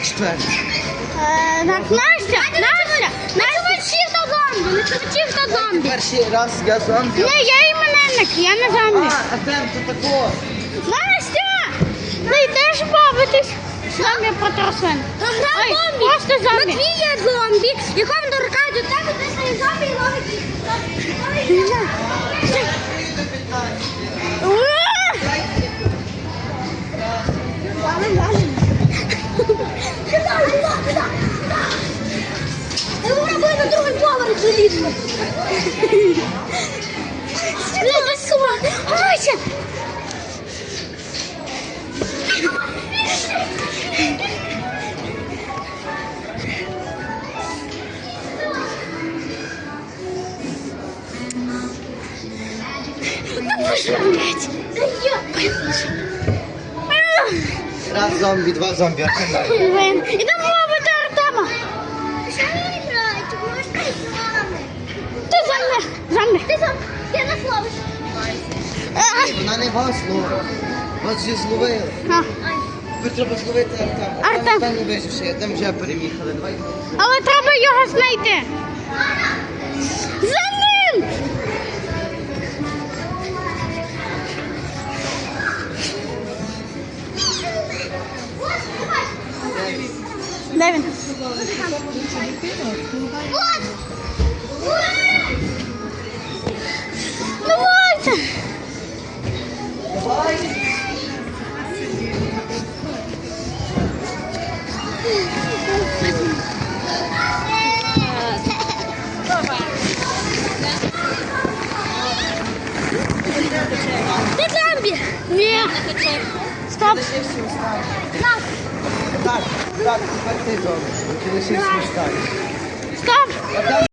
четвертий? Настя, Так, Настя, Настя, Настя чисто зомбі, не чисто зомбі. Перший раз я зомбі. Ні, я іменинник, я не зомбі. А, Артем, це тако. Настя! Ти йдеш бавитись? Зомбі потросли. Ой, просто зомбі. Матвій є зомбі, на другий поверх залізла. Ася! Ну пошла, блядь! Раз зомбі, два зомбі, Артем. давай. Блин, Ти не словиш. Вона не вас ловить. Вас вже зловили. Тепер треба зловити Артема. Артем. Останній виживши, я там вже переміхали. Давай. Але треба його знайти. За ним! Де він? Ти зомбі! Ні. Стоп! Так, так, так ти зомбі. Ти лишився в стані. Стоп!